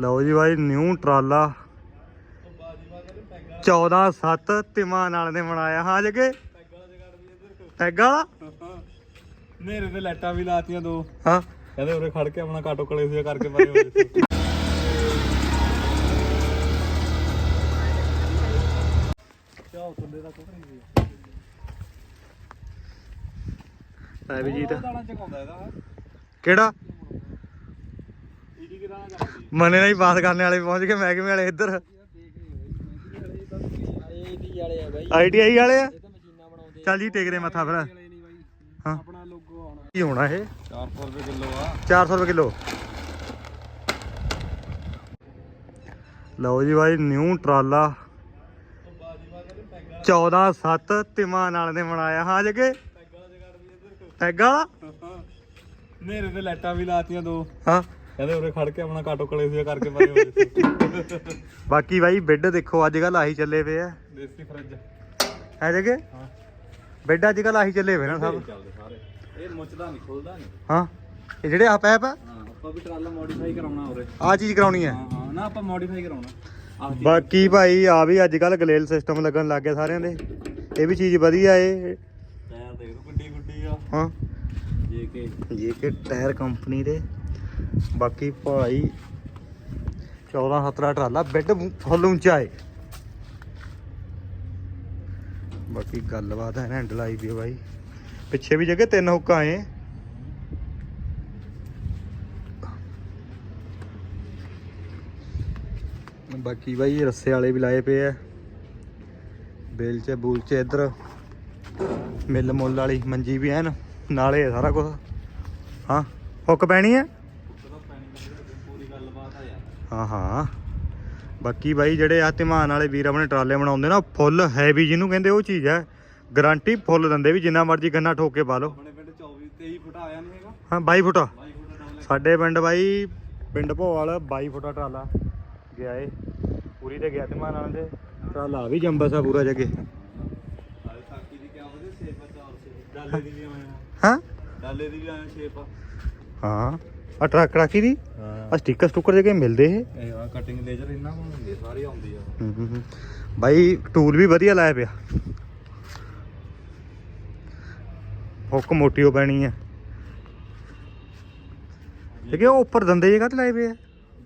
ਲਓ ਜੀ ਬਾਈ ਨਿਊ ਟਰਾਲਾ। 14 7 ਤਿਮਾ ਨਾਲ ਨੇ ਬਣਾਇਆ। ਹਾਂ ਜਗੇ? ਟੈਗ ਵਾਲਾ? ਮੇਰੇ ਤੇ ਲਾਈਟਾਂ ਵੀ ਲਾਤੀਆਂ ਦੋ। ਹਾਂ। ਕਹਿੰਦੇ ਉਰੇ ਖੜ ਕੇ ਆਪਣਾ ਕਾਟੋ ਕਲੇ ਸੀ ਕਰਕੇ ਪਰੇ ਹੋਏ ਸੀ। ਚਾਹ ਥੱਲੇ ਦਾ ਕੁਝ ਨਹੀਂ ਸੀ। ਲੈ ਵੀ ਜੀਤ। ਕਿਹੜਾ? ਮਨੇ ਨਾਲ ਹੀ ਬਾਤ ਕਰਨ ਵਾਲੇ ਪਹੁੰਚ ਗਏ ਮਹਿਕਮੇ ਵਾਲੇ ਇੱਧਰ। ਆਈਟੀਆਈ ਵਾਲੇ ਆ? ਚੱਲ ਜੀ ਟੇਕਦੇ ਮੱਥਾ ਫਿਰ। ਹਾਂ। ਆਪਣਾ ਲੋਗੋ ਆਉਣਾ ਕੀ ਹੋਣਾ ਇਹ? 400 ਰੁਪਏ ਕਿਲੋ ਆ। 400 ਰੁਪਏ ਕਿਲੋ ਲਓ ਜੀ ਬਾਈ ਨਿਊ ਟਰਾਲਾ। 14 7 ਤਿਮਾ ਨਾਲ ਨੇ ਬਣਾਇਆ। ਹਾਂ ਜਗੇ? ਟੈਗ ਵਾਲਾ ਮੇਰੇ ਤੇ ਲਾਈਟਾਂ ਵੀ ਲਾਤੀਆਂ ਦੋ। ਹਾਂ। ਕਹਿੰਦੇ ਉਰੇ ਖੜ ਕੇ ਆਪਣਾ ਕਾਟੋ ਕਲੇ ਸੀ ਕਰਕੇ ਪਰੇ ਹੋਏ ਸੀ। ਬਾਕੀ ਬਾਈ ਬੈੱਡ ਦੇਖੋ ਅੱਜ ਕੱਲ ਆਹੀ ਚੱਲੇ ਪਏ ਆ। ਦੇਸੀ ਫਰਿੱਜ। ਹੈ ਜਗੇ? ਹਾਂ। ਬੈੱਡ ਅੱਜ ਕੱਲ ਆਹੀ ਚੱਲੇ ਪਏ ਨਾ ਸਭ। ਚੱਲਦੇ ਸਾਰੇ। ਇਹ ਮੁੱਚਦਾ ਨਹੀਂ ਖੁੱਲਦਾ ਨਹੀਂ। ਹਾਂ। ਇਹ ਜਿਹੜੇ ਆ ਪੈਪ ਆ? ਹਾਂ ਆਪਾਂ ਵੀ ਟਰਾਲਾ ਮੋਡੀਫਾਈ ਕਰਾਉਣਾ ਉਰੇ। ਆ ਚੀਜ਼ ਕਰਾਉਣੀ ਹੈ। ਹਾਂ ਹਾਂ। ਨਾ ਆਪਾਂ ਮੋਡੀਫਾਈ ਕਰਾਉਣਾ। ਬਾਕੀ ਭਾਈ ਆ ਵੀ ਅੱਜ ਕੱਲ ਗਲੇਲ ਸਿਸਟਮ ਲੱਗਣ ਲੱਗ ਗਿਆ ਸਾਰਿਆਂ ਦੇ। ਇਹ ਵੀ ਚੀਜ਼ ਵਧੀਆ ਏ। ਟਾਇਰ ਦੇਖ ਗੁੱਡੀ ਗੁੱਡੀ ਆ। ਹਾਂ। ਜੇ ਕੇ। ਇਹ ਕਿ ਟਾਇਰ ਕੰਪਨੀ ਦੇ। ਬਾਕੀ ਭਾਈ 14 17 ਟਰਾਲਾ ਬੈੱਡ ਫੁੱਲ ਉੱਚਾ ਏ। ਬਾਕੀ ਗੱਲਬਾਤ ਹੈ ਹੈਂਡਲ ਆਈ ਵੀ ਬਾਈ। ਪਿੱਛੇ ਵੀ ਜਗ੍ਹਾ ਤਿੰਨ ਹੁੱਕਾਂ ਆਏ ਬਾਕੀ ਬਾਈ ਰੱਸੇ ਵਾਲੇ ਵੀ ਲਾਏ ਪਏ ਆ। ਬੇਲ ਚ, ਬੂਲ ਚ ਇੱਧਰ। ਮਿੱਲ ਮੁੱਲ ਵਾਲੀ ਮੰਜੀ ਵੀ ਐਨ, ਨਾਲੇ ਸਾਰਾ ਕੁਝ ਹਾਂ, ਹੁੱਕ ਪੈਣੀ ਹੈ ਉਹਦਾ ਪੈਣੀ ਦਾ ਪੂਰੀ ਗੱਲਬਾਤ ਆ ਯਾਰ ਹਾਂ ਹਾਂ। ਬਾਕੀ ਬਾਈ ਜਿਹੜੇ ਆ ਧਮਾਨ ਵਾਲੇ ਵੀਰ ਆਪਣੇ ਟਰਾਲੇ ਬਣਾਉਂਦੇ ਨਾ ਫੁੱਲ ਹੈਵੀ ਜਿਹਨੂੰ ਕਹਿੰਦੇ ਉਹ ਚੀਜ਼ ਹੈ। ਗਾਰੰਟੀ ਫੁੱਲ ਦਿੰਦੇ ਵੀ ਜਿੰਨਾ ਮਰਜ਼ੀ ਗੰਨਾ ਠੋਕ ਕੇ ਪਾ ਲਓ। ਆਪਣੇ ਪਿੰਡ 24 23 ਫੁੱਟ ਆਇਆ ਨਹੀਂ ਹੈਗਾ? ਹਾਂ 22 ਫੁੱਟਾ 22 ਫੁੱਟ ਡਬਲ ਸਾਡੇ ਪਿੰਡ ਬਾਈ ਪਿੰਡ ਭੋਵਾਲ 22 ਫੁੱਟਾ ਟਰਾਲਾ ਗਿਆ ਏ। ਪੂਰੀ ਤੇ ਗਿਆ ਧਮਾਨ ਵਾਲੇ ਦੇ। ਟਰਾਲਾ ਵੀ ਜੰਬਸ ਆ ਪੂਰਾ ਜਗੇ। ਹਾਂ? ਡਾਲੇ ਦੀ ਵੀ ਆਇਆ ਸ਼ੇਪ ਆ। ਹਾਂ। ਆ ਟਰੱਕ ਰਾਕੀ ਦੀ ਆ ਸਟicker ਸਟੁੱਕਰ ਜਗੇ ਮਿਲਦੇ ਇਹ। ਇਹ ਆ ਕਟਿੰਗ ਲੇਜ਼ਰ ਇਹਨਾਂ ਕੋਲ ਹੁੰਦੀ ਆ, ਸਾਰੀ ਆਉਂਦੀ ਆ। ਹੂੰ ਹੂੰ ਹੂੰ। ਬਾਈ ਟੂਲ ਵੀ ਵਧੀਆ ਲਾਇਆ ਪਿਆ। ਹੁੱਕ ਮੋਟੀ ਹੋ ਪੈਣੀ ਹੈ ਦੇਖਿਓ ਉਹ ਉੱਪਰ ਦੰਦੇ ਜਗ੍ਹਾ ਤੇ ਲਾਏ ਪਏ ਆ?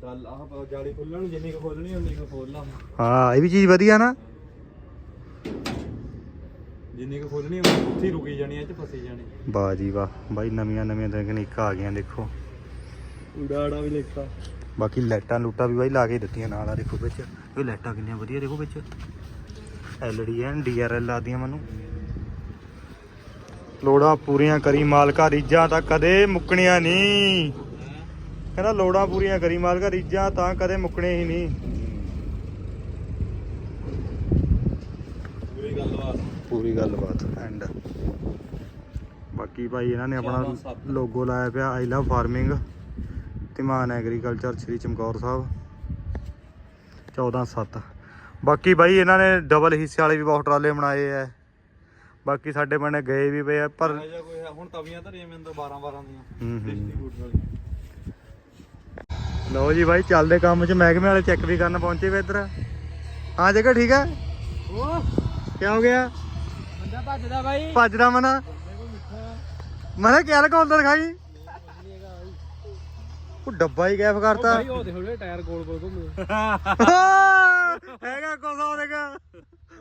ਡਲ ਆਹ ਜਾਲੀ ਖੁੱਲਣ ਜਿੰਨੀ ਕੁ ਖੋਲਣੀ ਉਨੀ ਕੁ ਖੋਲ ਲਾ ਹਾਂ ਇਹ ਵੀ ਚੀਜ਼ ਵਧੀਆ ਨਾ। ਜਿੰਨੀ ਕੁ ਖੋਲਣੀ ਉੱਥੇ ਹੀ ਰੁਕੀ ਜਾਣੀ ਇਹ ਚ ਫਸੀ ਜਾਣੀ। ਵਾਹ ਜੀ ਵਾਹ। ਬਾਈ ਨਵੀਆਂ ਨਵੀਆਂ ਤਕਨੀਕਾਂ ਆ ਗਈਆਂ ਦੇਖੋ। ਉਡਾੜਾ ਵੀ ਲਿਖਤਾ। ਬਾਕੀ ਲਾਈਟਾਂ ਲੂਟਾਂ ਵੀ ਬਾਈ ਲਾ ਕੇ ਦਿੱਤੀਆਂ ਨਾਲ ਆ ਦੇਖੋ ਵਿੱਚ। ਇਹ ਲਾਈਟਾਂ ਕਿੰਨੀਆਂ ਵਧੀਆ ਦੇਖੋ ਵਿੱਚ। ਐਲਡੀ ਐਨ ਡੀਆਰਐਲ ਲਾਦੀਆਂ ਮੈਨੂੰ। ਲੋੜਾਂ ਪੂਰੀਆਂ ਕਰੀ ਮਾਲਕਾ ਰੀਜਾਂ ਤਾਂ ਕਦੇ ਮੁੱਕਣੀਆਂ ਨਹੀਂ ਕਹਿੰਦਾ ਲੋੜਾਂ ਪੂਰੀਆਂ ਕਰੀ ਮਾਲਕਾ ਰੀਜਾਂ ਤਾਂ ਕਦੇ ਮੁੱਕਣੇ ਹੀ ਨਹੀਂ ਪੂਰੀ ਗੱਲਬਾਤ। ਐਂਡ ਬਾਕੀ ਭਾਈ ਇਹਨਾਂ ਨੇ ਆਪਣਾ। ਲੋਗੋ ਲਾਇਆ ਪਿਆ ਆਈ ਲਵ ਫਾਰਮਿੰਗ ਧਮਾਨ ਐਗਰੀਕਲਚਰ ਸ੍ਰੀ ਚਮਕੌਰ ਸਾਹਿਬ। 14 7 ਬਾਕੀ ਬਾਈ ਇਹਨਾਂ ਨੇ ਡਬਲ ਹਿੱਸੇ ਵਾਲੇ ਵੀ ਬਹੁਤ ਟਰਾਲੇ ਬਣਾਏ ਐ। ਬਾਕੀ ਸਾਡੇ ਪਿੰਡ ਗਏ ਵੀ ਪਏ ਆ ਪਰ ਇਹ ਜਿਹਾ ਕੋਈ ਹੈ, ਹੁਣ ਤਵੀਆਂ ਧਰੀਆਂ ਮੈਨੂੰ ਤਾਂ 12 12 ਦੀਆਂ। ਹੂੰ ਹੂੰ। ਡਿਸਟ੍ਰੀਬਿਊਟ ਵਾਲੀ। ਲਓ ਜੀ ਬਾਈ ਚੱਲਦੇ ਕੰਮ 'ਚ। ਮਹਿਕਮੇ ਵਾਲੇ ਚੈੱਕ ਵੀ ਕਰਨ ਪਹੁੰਚੇ ਵੇ ਇੱਧਰ। ਹਾਂ ਜਗ੍ਹਾ ਠੀਕ ਹੈ ਉਹ ਕੀ ਹੋ ਗਿਆ? ਬੰਦਾ ਭੱਜਦਾ ਬਾਈ। ਭੱਜਦਾ ਮਨਾ। ਮਨਾ ਕਿਆ ਲਗਾ ਅੰਦਰ ਖਾਈ ਉਹ ਡੱਬਾ ਹੀ ਗੈਫ ਕਰਤਾ। ਭਾਈ ਉਹ ਦੇਖੋ ਜਿਹੜੇ ਟਾਇਰ ਗੋਲ ਗੋਲ ਘੁੰਮਦੇ ਹੈਗਾ ਕੋਸਾ ਉਹਦੇਗਾ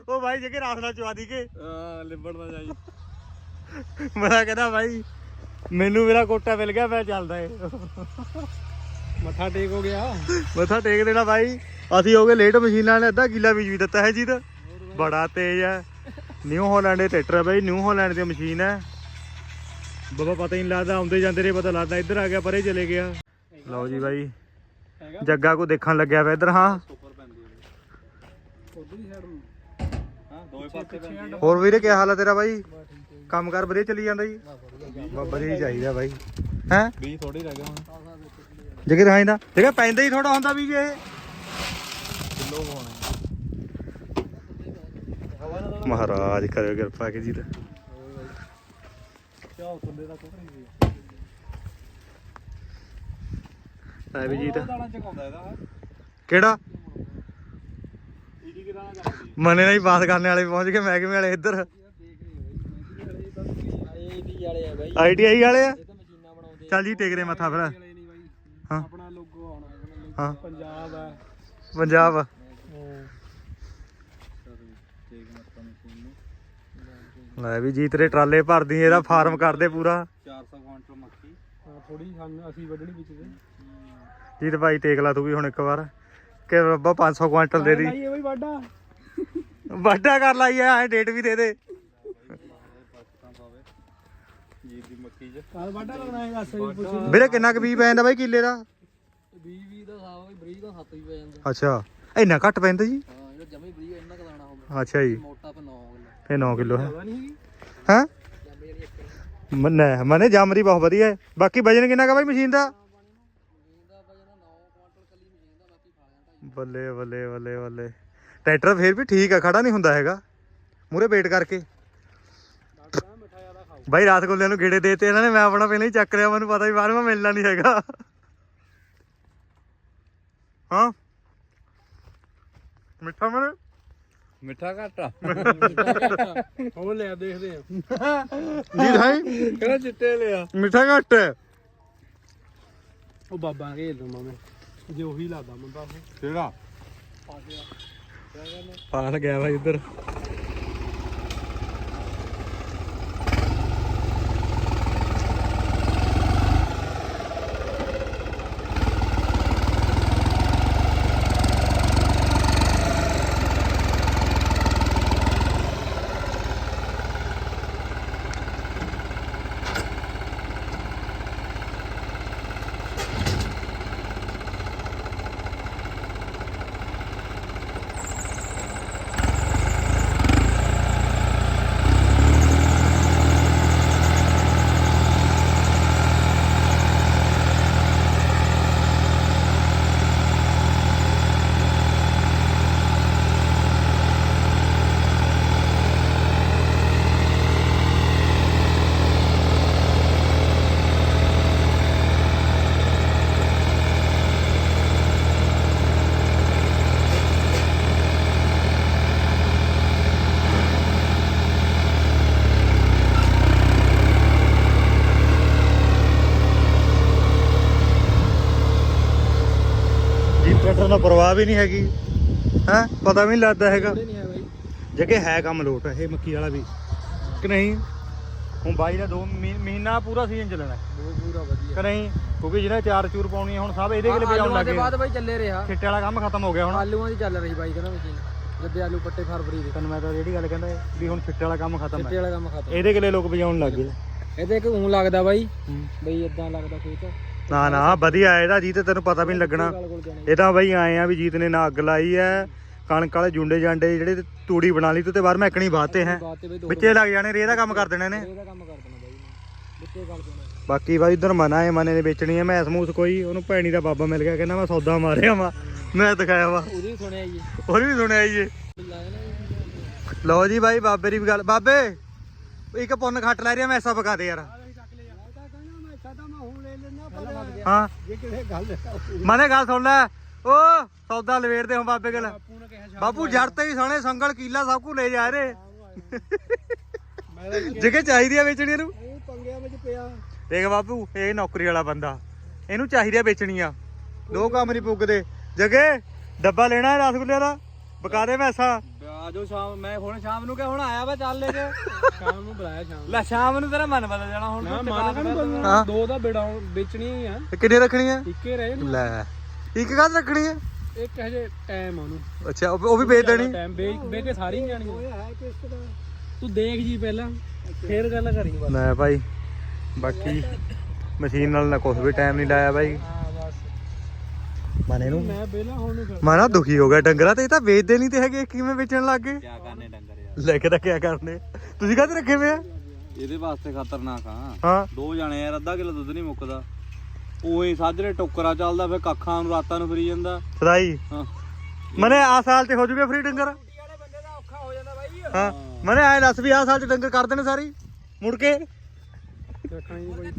ਉਹ ਭਾਈ ਜੇ ਕਿ ਰਾਤ ਨਾਲ ਚਵਾ ਦੀ ਕੇ। ਹਾਂ ਲਿਬੜ ਨਾ ਜਾਈ। ਮੈਂ ਕਹਿੰਦਾ ਭਾਈ ਮੈਨੂੰ ਮੇਰਾ ਕੋਟਾ ਮਿਲ ਗਿਆ ਮੈਂ ਚੱਲਦਾ ਏ। ਮੱਥਾ ਟੇਕ ਹੋ ਗਿਆ। ਮੱਥਾ ਟੇਕ ਦੇਣਾ ਭਾਈ। ਅਸੀਂ ਹੋ ਗਏ ਲੇਟ ਮਸ਼ੀਨਾਂ ਨੇ ਅੱਧਾ ਕਿੱਲਾ ਬੀਜ ਵੀ ਦਿੱਤਾ ਹੈ ਜੀ ਤਾਂ। ਬੜਾ ਤੇਜ਼ ਹੈ। ਨਿਊ ਹਾਲੈਂਡ ਦੇ ਟਰੈਕਟਰ ਹੈ ਭਾਈ ਨਿਊ ਹਾਲੈਂਡ ਦੀ ਮਸ਼ੀਨ ਹੈ। ਬਾਬਾ ਪਤਾ ਹੀ ਨਹੀਂ ਲੱਗਦਾ ਆਉਂਦੇ ਜਾਂਦੇ ਰੇ ਪਤਾ ਲੱਗਦਾ ਇੱਧਰ ਆ ਗਿਆ ਪਰੇ ਚਲੇ ਗਿਆ। ਲਓ ਜੀ ਹੈਗਾ? ਜੱਗਾ ਕੋ ਦੇਖਣ ਲੱਗਿਆ ਵਾ ਇੱਧਰ ਹਾਂ। ਆ ਹੋਰ ਵੀਰੇ ਕੀ ਹਾਲ ਹੈ ਤੇਰਾ ਬਾਈ? ਕੰਮ ਕਰ ਵਧੀਆ ਚੱਲੀ ਜਾਂਦਾ ਜੀ? ਵਧੀਆ ਹੀ ਚਾਹੀਦਾ ਬਾਈ। ਹੈ? 20 ਥੋੜੀ ਰਹਿ ਗਿਆ ਹੁਣ। ਜਗੇ ਰਹਾਇੰਦਾ ਜਗੇ ਪੈਂਦਾ ਹੀ ਥੋੜਾ ਹੁੰਦਾ ਵੀ ਜੇ ਕਿਲੋ ਹੋਣਾ ਮਹਾਰਾਜ ਕਰਿਓ ਕਿਰਪਾ ਕੇ ਜੀ ਦਾ ਚਾਹ ਥੱਲੇ ਦਾ ਕੁਝ ਨਹੀਂ ਸੀ ਲੈ ਵੀ ਜੀ ਦਾ ਦਾਣਾ ਚਕਾਉਂਦਾ ਇਹਦਾ। ਕਿਹੜਾ? ਈਡੀ ਕਿਦਾਂ ਜਾਂਦੀ ਮਨੇ ਨਾਲ ਹੀ ਪਾਸ ਕਰਨ ਵਾਲੇ ਪਹੁੰਚ ਗਏ ਮਹਿਕਮੇ ਵਾਲੇ ਇੱਧਰ? ਆਈਟੀ ਵਾਲੇ ਆ ਬਾਈ। ਆਈਟੀਆਈ ਵਾਲੇ ਆ? ਇਹ ਤਾਂ ਮਸ਼ੀਨਾਂ ਬਣਾਉਂਦੇ ਚੱਲ ਜੀ ਟੇਕਰੇ ਮੱਥਾ ਫਿਰ। ਹਾਂ। ਆਪਣਾ ਲੋਗੋ ਆਉਣਾ ਆਪਣਾ logo। ਹਾਂ। ਪੰਜਾਬ ਹੈ। ਪੰਜਾਬ। ਲੈ ਵੀ ਜੀ ਤੇਰੇ ਟਰਾਲੇ ਭਰਦੀ ਇਹਦਾ ਫਾਰਮ ਕਰਦੇ ਪੂਰਾ। 400 ਕੁਇੰਟਲ ਮੱਕੀ। ਹਾਂ ਥੋੜੀ ਸਾਨੂੰ ਅਸੀਂ ਵੱਢਣੀ ਵਿੱਚ ਦੇ ਜੀਤ ਭਾਈ ਟੇਕ ਲਾ ਤੂੰ ਵੀ ਹੁਣ ਇੱਕ ਵਾਰ? ਕਿ ਰੱਬਾ 500 ਕੁਆਂਟਲ ਦੇ ਦੀ। ਬਈ ਵਾਡਾ। ਵਾਢਾ ਕਰ ਲਾਈ ਐ ਡੇਟ ਵੀ ਦੇ ਦੇ। ਜੀ ਦੀ ਮੱਕੀ ਚ ਕਾਲ ਵਾਡਾ ਲੱਗਣਾ ਹੈਗਾ ਸਹੀ ਪੁੱਛ। ਵੀਰੇ ਕਿੰਨਾ ਕੁ ਬੀ ਪੈ ਜਾਂਦਾ ਬਾਈ ਕਿੱਲੇ ਦਾ? 20 20 ਦਾ ਸਾਹ ਬਈ ਬਰੀਕ ਦਾ 7 ਵੀ ਪੈ ਜਾਂਦਾ। ਅੱਛਾ ਇੰਨਾ ਘੱਟ ਪੈਂਦਾ ਜੀ? ਹਾਂ ਜਮੇ ਬਰੀਕ ਇੰਨਾ ਕੁ ਦਾਣਾ ਹੋਵੇ ਅੱਛਾ ਜੀ। ਮੋਟਾ ਫਿਰ 9 ਕਿਲੋ। ਫੇ 9 ਕਿਲੋ ਹੈ। ਹਾਂ? ਮਨੇ ਮਨੇ ਜਾਮਰੀ ਬਹੁਤ ਵਧੀਆ ਹੈ। ਬਾਕੀ ਵਜਨ ਕਿੰਨਾ ਕਾ ਬਾਈ ਮਸ਼ੀਨ ਦਾ ਮਸ਼ੀਨ ਦਾ ਵਜਨ 9 ਕੁਆਂਟਲ ਕੱਲੀ ਮਸ਼ੀਨ ਦਾ ਬਾਕੀ ਖਾ ਜਾਂਦਾ ਬੱਲੇ ਬੱਲੇ ਬੱਲੇ ਬੱਲੇ। ਟਰੈਕਟਰ ਫੇਰ ਵੀ ਠੀਕ ਆ ਖੜਾ ਨਹੀਂ ਹੁੰਦਾ ਹੈਗਾ। ਮੂਰੇ ਵੇਟ ਕਰਕੇ। ਬਾਈ ਰਾਤ ਕੋਲਿਆਂ ਨੂੰ ਗੇੜੇ ਦੇਤੇ ਇਹਨਾਂ ਨੇ ਮੈਂ ਆਪਣਾ ਪਹਿਲਾਂ ਹੀ ਚੱਕ ਲਿਆ ਮੈਨੂੰ ਪਤਾ ਵੀ ਬਾਹਰ ਮੈਂ ਮਿਲਣਾ ਨਹੀਂ ਹੈਗਾ। ਹਾਂ? ਮਿੱਠਾ ਮਨੇ ਮਿੱਠਾ ਘਾਟਾ ਉਹ ਲਿਆ ਦੇਖਦੇ ਆ। ਜੀ ਭਾਈ ਕਹਿੰਦਾ ਚਿੱਟੇ ਲਿਆ? ਮਿੱਠਾ ਘੱਟ ਹੈ। ਉਹ ਬਾਬਾ ਘੇਲ ਦੂੰ ਮੈਂ। ਜੇ ਉਹੀ ਲਾਦਾ ਮੈਂ ਬਾਬੂ ਕਿਹੜਾ? ਪਾਲ ਗਿਆ ਭਾਈ ਇੱਧਰ। ਦਾ ਪ੍ਰਵਾਹ ਵੀ ਨਹੀਂ ਹੈਗੀ। ਹੈ? ਪਤਾ ਵੀ ਨਹੀਂ ਲੱਗਦਾ ਹੈਗਾ। ਜਗੇ ਹੈ ਕੰਮ ਲੋਟ ਇਹ ਮੱਕੀ ਵਾਲਾ ਵੀ। ਕਿ ਨਹੀਂ? ਹੁਣ ਬਾਈ ਨੇ 2 ਮਹੀਨਾ ਪੂਰਾ ਸੀਜ਼ਨ ਚੱਲਣਾ। ਪੂਰਾ ਵਧੀਆ। ਕਿ ਨਹੀਂ? ਕਿਉਂਕਿ ਜਿਹਨੇ ਚਾਰ ਚੂਰ ਪਾਉਣੀ ਹੁਣ ਸਭ ਇਹਦੇ ਕੋਲੇ ਪਜਾਉਣ ਲੱਗ ਦੇ ਬਾਅਦ ਬਾਈ ਚੱਲੇ ਰਿਹਾ। ਚਿੱਟੇ ਵਾਲਾ ਕੰਮ ਖਤਮ ਹੋ ਗਿਆ ਹੁਣ। ਆਲੂਆਂ ਦੀ ਚੱਲ ਰਹੀ ਬਾਈ ਕਹਿੰਦਾ ਮਸ਼ੀਨ ਜੱਦੇ ਆਲੂ ਪੱਟੇ ਫਰਵਰੀ ਦੇ। ਤੈਨੂੰ ਮੈਂ ਤਾਂ ਜਿਹੜੀ ਗੱਲ ਕਹਿੰਦਾ ਵੀ ਹੁਣ ਚਿੱਟੇ ਵਾਲਾ ਕੰਮ ਖਤਮ ਹੈ। ਵਾਲਾ ਕੰਮ ਖਤਮ। ਇਹਦੇ ਕੋਲੇ ਲੋਕ ਵਜਾਉਣ ਲੱਗ ਗਏ। ਇਹਦੇ ਇੱਕ ਊਂ ਲੱਗਦਾ ਬਾਈ ਬਈ ਇਦਾਂ ਲੱਗਦਾ ਖੇਤ। ਨਾ ਨਾ ਵਧੀਆ ਇਹਦਾ ਜੀ ਤੇ ਤੈਨੂੰ ਪਤਾ ਵੀ ਨਹੀਂ ਲੱਗਣਾ। ਇਹ ਤਾਂ ਬਈ ਆਏ ਆ ਵੀ ਜੀਤ ਨੇ ਨਾ ਅੱਗ ਲਾਈ ਐ ਕਣਕ ਵਾਲੇ ਜੁੰਡੇ ਜਾਂਡੇ ਜਿਹੜੇ ਤੂੜੀ ਬਣਾ ਲਈ ਤੂੰ ਤੇ ਬਾਹਰ ਮੈਕਣੀ ਬਾਤੇ ਹੈ। ਵਿੱਚੇ ਲੱਗ ਜਾਣੇ ਰੇ ਦਾ ਕੰਮ ਕਰ ਦੇਣੇ ਨੇ ਇਹਦਾ ਕੰਮ ਕਰ ਦੇਣਾ ਬਾਈ ਨੇ ਵਿੱਚੇ ਗੱਲ ਦੇਣਾ। ਬਾਕੀ ਬਾਈ ਇਧਰ ਮਨਾ ਹੈ ਮਨੇ ਨੇ ਵੇਚਣੀ ਹੈ ਮੈਂ ਸਮੂਸ ਕੋਈ ਉਹਨੂੰ ਭੈਣੀ ਦਾ ਬਾਬਾ ਮਿਲ ਗਿਆ ਕਹਿੰਦਾ ਮੈਂ ਸੌਦਾ ਮਾਰਿਆ ਵਾ ਮੈਂ ਦਿਖਾਇਆ ਵਾ। ਉਹਦੀ ਵੀ ਸੁਣਿਆ ਜੀ ਵੀ ਸੁਣਿਆ ਲਓ ਜੀ ਬਾਈ ਬਾਬੇ ਦੀ ਵੀ ਗੱਲ ਬਾਬੇ ਇੱਕ ਪੁੰਨ ਖੱਟ ਲੈ ਰਿਹਾ ਮੈਸਾ ਪਕਾ ਦੇ ਯਾਰ। ਹਾਂ। ਜੇ ਕਿਸੇ ਗੱਲ ਮਨੇ ਗੱਲ ਸੁਣ ਲੈ। ਓ ਸੌਦਾ ਲਵੇੜਦੇ ਹੁਣ ਬਾਬੇ ਕੋਲ। ਬਾਪੂ ਨੇ ਕਿਹਾ ਬਾਪੂ ਜੜ ਤੇ ਵੀ ਸੋਹਣੇ ਸੰਗਲ ਕੀਲਾ ਸਭ ਕੁ ਲੈ ਜਾ ਤਾਂ ਜਗੇ ਚਾਹੀਦੀ ਆ ਵੇਚਣੀ ਨੂੰ ਇਹ ਪੰਗਿਆਂ ਵਿੱਚ ਪਿਆ। ਦੇਖ ਬਾਪੂ ਇਹ ਨੌਕਰੀ ਵਾਲਾ ਬੰਦਾ। ਇਹਨੂੰ ਚਾਹੀਦੀ ਆ ਵੇਚਣੀਆਂ ਦੋ ਕੰਮ ਨਹੀਂ ਪੁੱਗਦੇ। ਜਗੇ ਡੱਬਾ ਲੈਣਾ ਹੈ ਰਸਗੁੱਲੇ ਦਾ। ਬਕਾ ਦੇ ਮੈਸਾ ਆਜੋ ਸ਼ਾਮ ਮੈਂ ਹੁਣ ਸ਼ਾਮ ਨੂੰ ਕਿ ਹੁਣ ਆਇਆ ਵਾ ਚੱਲ ਲੈ ਕੇ? ਸ਼ਾਮ ਨੂੰ ਬੁਲਾਇਆ ਸ਼ਾਮ ਲੈ ਸ਼ਾਮ ਨੂੰ ਤੇਰਾ ਮਨ ਬਦਲ ਜਾਣਾ ਹੁਣ ਨਾ ਮਨ ਕਾ ਹਾਂ। ਦੋ ਦਾ ਬੇੜਾ ਵੇਚਣੀਆਂ ਹੀ ਆ। ਇਹ ਕਿੰਨੇ ਰੱਖਣੀਆਂ? ਇੱਕੇ ਰਹੇ ਨੇ ਲੈ ਇੱਕ ਕਾਹਦ ਰੱਖਣੀ ਆ? ਇੱਕ ਹਜੇ ਟਾਈਮ ਆ ਉਹਨੂੰ। ਅੱਛਾ ਉਹ ਉਹ ਵੀ ਵੇਚ ਦੇਣੀ? ਟਾਈਮ ਵੇਚ ਵੇਚ ਕੇ ਸਾਰੀ ਜਾਣੀਆਂ। ਤੂੰ। ਦੇਖ ਜੀ ਪਹਿਲਾਂ ਫੇਰ ਗੱਲ ਕਰੀ। ਬਸ ਲੈ ਭਾਈ ਬਾਕੀ ਮਸ਼ੀਨ ਨਾਲ ਨਾ ਕੁਛ ਵੀ ਟਾਈਮ ਨਹੀਂ ਲਾਇਆ ਭਾਈ। ਮਨੇ ਨੂੰ। ਮੈਂ ਬੇਲਾ ਹੁਣ ਨੂੰ ਮੈਂ ਨਾ ਦੁਖੀ ਹੋ ਗਿਆ ਡੰਗਰਾ ਤੇ ਇਹ ਤਾਂ ਵੇਚਦੇ ਨਹੀਂ ਤੇ ਹੈਗੇ ਕਿਵੇਂ ਵੇਚਣ ਲੱਗ ਗਏ? ਕੀ ਕਰਨੇ ਡੰਗਰ ਯਾਰ? ਲੈ ਕੇ ਤਾਂ ਕਿਆ ਕਰਨੇ? ਤੁਸੀਂ ਕਾਹਦੇ ਰੱਖੇ ਹੋਏ ਆ? ਇਹਦੇ ਵਾਸਤੇ ਖਤਰਨਾਕ ਆ ਹਾਂ। ਦੋ ਜਾਣੇ ਯਾਰ ਅੱਧਾ ਕਿਲੋ ਦੁੱਧ ਨਹੀਂ ਮੁੱਕਦਾ। ਉਹੀ ਸਾਜਰੇ ਟੋਕਰਾ ਚੱਲਦਾ ਫਿਰ ਕੱਖਾਂ ਨੂੰ ਰਾਤਾਂ ਨੂੰ ਫਰੀ ਜਾਂਦਾ। ਸਦਾਈ। ਹਾਂ। ਮਨੇ ਆ ਸਾਲ ਤੇ ਹੋ ਜੂਗੇ ਫ੍ਰੀ ਡੰਗਰ? ਵਾਲੇ ਬੰਦੇ ਦਾ ਔਖਾ ਹੋ ਜਾਂਦਾ ਬਾਈ। ਹਾਂ। ਮਨੇ ਆਏ ਦੱਸ ਵੀ ਆ ਸਾਲ ਚ ਡੰਗਰ ਕਰ ਦੇਣੇ ਸਾਰੀ? ਮੁੜ ਕੇ? ਰੱਖਣੀ ਨਹੀਂ ਕੋਈ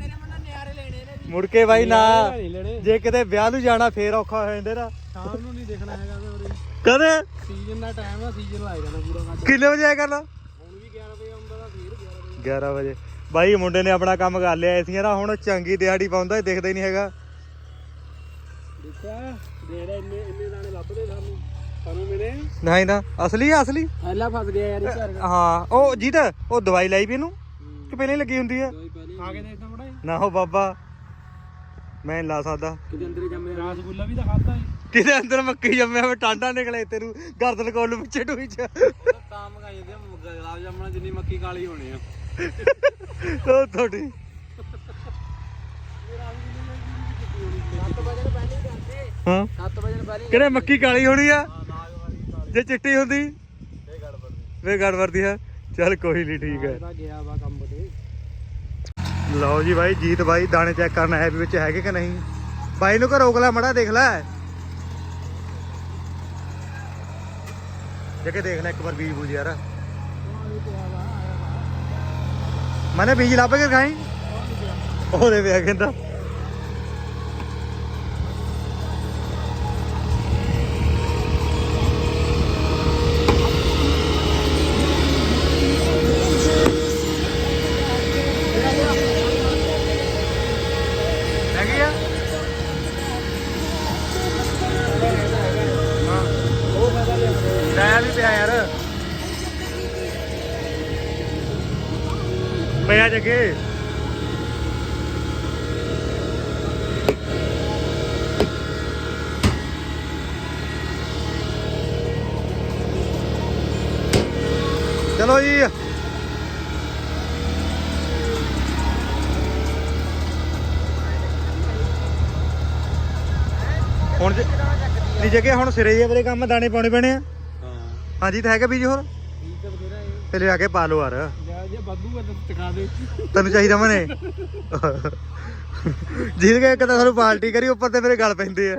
ਤੇਰੇ ਮੰਨ ਨਿਆਰੇ ਲੈਣੇ ਨੇ ਮੁੜ ਕੇ ਬਾਈ ਨਾ ਨਹੀਂ ਲੈਣੇ। ਜੇ ਕਿਤੇ ਵਿਆਹ ਨੂੰ ਜਾਣਾ ਫੇਰ ਔਖਾ ਹੋ ਜਾਂਦਾ ਨਾ। ਸ਼ਾਮ ਨੂੰ ਨਹੀਂ ਦੇਖਣਾ ਹੈਗਾ ਉਰੇ। ਕਦੇ? ਸੀਜ਼ਨ ਦਾ ਟਾਈਮ ਆ ਸੀਜ਼ਨ ਲਾਇਆ ਜਾਣਾ ਪੂਰਾ ਕੱਟ ਕਿੰਨੇ ਵਜੇ ਆਇਆ ਕਰਨਾ ਹੁਣ ਵੀ 11 ਵਜੇ ਆਉਂਦਾ ਤਾਂ ਫੇਰ 11 ਵਜੇ। 11 ਵਜੇ। ਬਾਈ ਮੁੰਡੇ ਨੇ ਆਪਣਾ ਕੰਮ ਕਰ ਲਿਆ ਐਸੀਆਂ ਨਾ ਹੁਣ ਚੰਗੀ ਦਿਹਾੜੀ ਪਾਉਂਦਾ ਇਹ ਦਿਖਦਾ ਹੀ ਨਹੀਂ ਹੈਗਾ। ਦੇਖਿਆ? ਜਿਹੜੇ ਇੰਨੇ ਇੰਨੇ ਦਾਣੇ ਲੱਭਦੇ ਸਾਨੂੰ। ਸਾਨੂੰ ਮਿਲੇ। ਨਹੀਂ ਨਾ ਅਸਲੀ ਆ ਅਸਲੀ? ਪਹਿਲਾਂ ਫਸ ਗਿਆ ਯਾਰ ਇਹ ਘਰ ਹਾਂ ਉਹ ਜੀਤ ਉਹ ਦਵਾਈ ਲਾਈ ਵੀ ਇਹਨੂੰ? ਕਿ ਪਹਿਲਾਂ ਹੀ ਲੱਗੀ ਹੁੰਦੀ ਆ? ਆ ਕੇ ਦੇਖਦਾ ਮੜਾ ਨਾ ਉਹ ਬਾਬਾ। ਮੈਂ ਲਾ ਸਕਦਾ। ਕਿਤੇ ਅੰਦਰ ਜੰਮੇ ਰਸਗੁੱਲਾ ਵੀ ਤਾਂ ਖਾਦਾ ਹੈ ਕਿਤੇ ਅੰਦਰ ਮੱਕੀ ਜੰਮਿਆ ਵੇ ਟਾਂਡਾ ਨਿਕਲੇ ਤੈਨੂੰ ਗਰਦਨ ਕੋਲ ਨੂੰ ਪਿੱਛੇ ਟੂਈ ਚ। ਤਾਂ ਮਗਾਈ ਦੇ ਗੁਲਾਬ ਜਾਮਣਾ ਜਿੰਨੀ ਮੱਕੀ ਕਾਲੀ ਹੋਣੀ ਆ। ਉਹ ਤੁਹਾਡੀ। 7 ਵਜੇ ਪਹਿਲੇ ਜਾਂਦੇ ਹਾਂ? 7 ਵਜੇ ਪਹਿਲੇ ਕਿਹੜੇ ਮੱਕੀ ਕਾਲੀ ਹੋਣੀ ਆ? ਜੇ ਚਿੱਟੀ ਹੁੰਦੀ। ਵੇ ਗੜ ਵਰਦੀ ਹੈ ਚੱਲ ਕੋਈ ਨਹੀਂ ਠੀਕ ਹੈ ਗਿਆ ਵਾ ਕੰਮ ਤੇ। ਲਓ ਜੀ ਬਾਈ, ਜੀਤ ਬਾਈ ਦਾਣੇ ਚੈੱਕ ਕਰਨਾ ਹੈ ਵੀ ਵਿੱਚ ਹੈਗੇ ਕਿ ਨਹੀਂ? ਬਾਈ ਨੂੰ ਘਰ ਰੋਕ ਲੈ ਮੜਾ ਦੇਖ ਲੈ। ਜੇ ਕਿ ਦੇਖ ਲੈ ਇੱਕ ਵਾਰ ਬੀਜ ਬੂਜ ਯਾਰ। ਮਨੇ ਬੀਜ ਲੱਭ ਕੇ ਖਾਈ? ਉਹਦੇ ਪਿਆ ਕਹਿੰਦਾ। ਪਿਆ ਜਗੇ ਚਲੋ ਜੀ। ਹੁਣ ਜੇ ਦੀ ਜਗ੍ਹਾ ਹੁਣ ਸਿਰੇ ਜੇ ਵਾਲੇ ਕੰਮ ਦਾਣੇ ਪਾਉਣੇ ਪੈਣੇ ਆ। ਹਾਂ। ਹਾਂਜੀ ਤਾਂ ਹੈਗਾ ਬੀਜ ਹੋਰ। ਠੀਕ ਤਾਂ ਲਿਆ ਕੇ ਪਾ ਲਓ ਯਾਰ ਜਾ ਜੇ ਵਾਧੂ ਆ ਤਾਂ ਟਿਕਾ ਦੇ। ਤੈਨੂੰ ਚਾਹੀਦਾ ਮਨੇ? ਜਿਹਦੇ ਕੇ ਕਦਾ ਸਾਨੂੰ ਪਾਰਟੀ ਕਰੀ ਉੱਪਰ ਤੇ ਮੇਰੇ ਗਲ ਪੈਂਦੇ ਆ।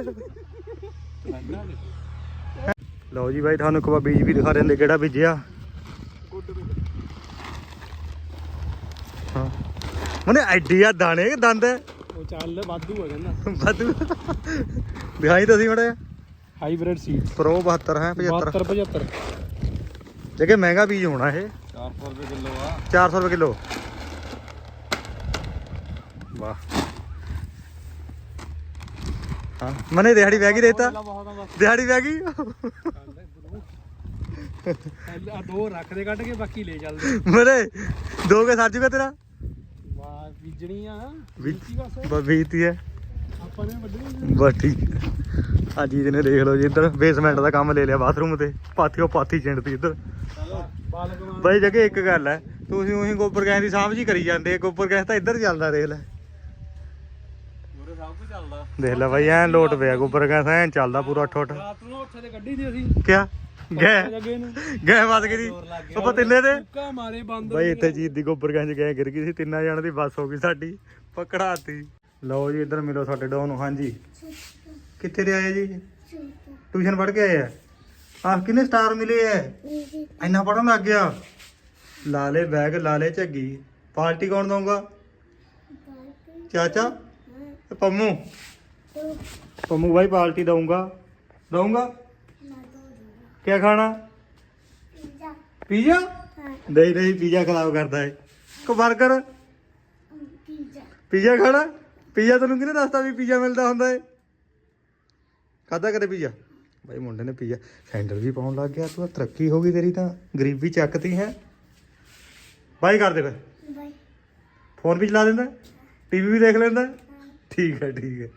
ਲਓ ਜੀ ਬਾਈ ਤੁਹਾਨੂੰ ਵਾਰ ਬੀਜ ਵੀ ਦਿਖਾ ਦਿੰਦੇ ਕਿਹੜਾ ਬੀਜਿਆ। ਹਾਂ। ਮਨੇ ਐਡੀ ਆ ਦਾਣੇ ਦੰਦ ਉਹ ਚੱਲ ਵਾਧੂ ਆ ਕਹਿੰਦਾ ਵਾਧੂ। ਦਿਖਾਈ ਤਾਂ ਸੀ ਮੜਾ। ਹਾਈਬ੍ਰਿਡ ਸੀਡ ਪ੍ਰੋ 72 ਹੈ 75 72 75 ਜਗੇ ਮਹਿੰਗਾ ਬੀਜ ਹੋਣਾ ਇਹ। 400 ਰੁਪਏ ਕਿਲੋ ਆ। 400 ਰੁਪਏ ਕਿਲੋ। ਵਾਹ। ਹਾਂ ਮਨੇ ਦਿਹਾੜੀ ਵਹਿ ਗਈ ਦੇਤਾ ਦਿਹਾੜੀ ਵਹਿ ਗਈ। ਆ ਦੋ ਰੱਖ ਦੇ ਕੱਢ ਕੇ ਬਾਕੀ ਲੈ ਚੱਲਦੇ ਮਨੇ ਦੋ ਕੇ ਸਰ ਜੂਗਾ ਤੇਰਾ। ਵਾਹ ਬੀਜਣੀ ਆ। ਬਸ। ਬੀਜਤੀ ਹੈ ਆਪਾਂ ਨੇ ਵੱਢਣੀ ਬਸ ਠੀਕ ਆ ਜੀ ਨੇ ਦੇਖ ਲਓ ਜੀ ਇੱਧਰ ਬੇਸਮੈਂਟ ਦਾ ਕੰਮ ਲੈ ਲਿਆ ਬਾਥਰੂਮ ਤੇ। ਪਾਥੀਓ ਪਾਥੀ ਚਿੰਡਤੀ ਇੱਧਰ। ਬਾਈ ਜਗੇ ਇੱਕ ਗੱਲ ਹੈ ਤੁਸੀਂ ਉਹੀ ਗੋਬਰ ਗੈਸ ਦੀ ਸਾਂਭ ਜੀ ਕਰੀ ਜਾਂਦੇ ਗੋਬਰ ਗੈਸ ਤਾਂ ਇੱਧਰ ਚੱਲਦਾ ਦੇਖ ਲੈ। ਉਰੇ ਸਭ ਕੁਝ ਚੱਲਦਾ। ਦੇਖ ਲੈ ਬਾਈ ਐਨ ਲੋਟ ਪਿਆ ਗੋਬਰ ਗੈਸ ਐਨ ਚੱਲਦਾ ਪੂਰਾ ਠੋਟ ਰਾਤ ਨੂੰ ਉੱਥੇ ਤੇ ਕੱਢੀ ਦੀ ਅਸੀਂ। ਕਿਆ? ਗੈ ਜੱਗੇ ਨੂੰ। ਗੈ ਵੱਜ ਗਈ ਦੀ ਆਪਾਂ ਤਿੰਨੇ ਦੇ ਕੁੱਕਾ ਮਾਰੇ ਬੰਦ ਬਾਈ ਇੱਥੇ ਜੀਤ ਦੀ ਗੋਬਰ ਗੈਸ ਗਏ ਗਿਰ ਗਈ ਸੀ ਤਿੰਨਾਂ ਜਣ ਦੀ ਬੱਸ ਹੋ ਗਈ ਸਾਡੀ ਪਕੜਾਤੀ। ਲਓ ਜੀ ਇੱਧਰ ਮਿਲੋ ਸਾਡੇ ਡੋਨ ਨੂੰ ਹਾਂਜੀ। ਕਿੱਥੇ ਦੇ ਆਏ ਜੀ? ਟਿਊਸ਼ਨ ਪੜ੍ਹ ਕੇ ਆਏ ਆ? ਆਹ ਕਿੰਨੇ ਸਟਾਰ ਮਿਲੇ ਐ? ਇੰਨਾ ਪੜਨ ਲੱਗ ਗਿਆ। ਲਾਲੇ ਬੈਗ ਲਾਲੇ ਝੱਗੀ। ਪਾਰਟੀ ਕੌਣ ਦਊਗਾ? ਚਾਚਾ? ਤੇ ਪੰਮੂ? ਪੰਮੂ ਭਾਈ ਪਾਰਟੀ ਦਊਂਗਾ। ਦਊਂਗਾ? ਕੀ ਖਾਣਾ? ਪੀਜ਼ਾ। ਨਹੀਂ ਨਹੀਂ ਪੀਜ਼ਾ ਖਰਾਬ ਕਰਦਾ ਹੈ ਕੋ 버ਗਰ ਪੀਜ਼ਾ। ਖਾਣਾ? ਪੀਜ਼ਾ ਤੈਨੂੰ ਕਿਹਨੇ ਦੱਸਤਾ ਵੀ ਪੀਜ਼ਾ ਮਿਲਦਾ ਹੁੰਦਾ ਹੈ ਖਾਦਾ ਕਦੇ ਪੀਜ਼ਾ? ਬਾਈ ਮੁੰਡੇ ਨੇ ਪੀਜ਼ਾ ਸੈਂਡਲ ਵੀ ਪਾਉਣ ਲੱਗ ਗਿਆ ਤੂੰ ਤਰੱਕੀ ਹੋ ਗਈ ਤੇਰੀ ਤਾਂ। ਗਰੀਬੀ ਚੱਕਤੀ ਹੈ। ਬਾਈ ਕਰ ਦੇ ਫਿਰ। ਫੋਨ ਵੀ ਚਲਾ ਦਿੰਦਾ ਟੀਵੀ ਵੀ ਦੇਖ ਲੈਂਦਾ। ਠੀਕ ਹੈ ਠੀਕ ਹੈ।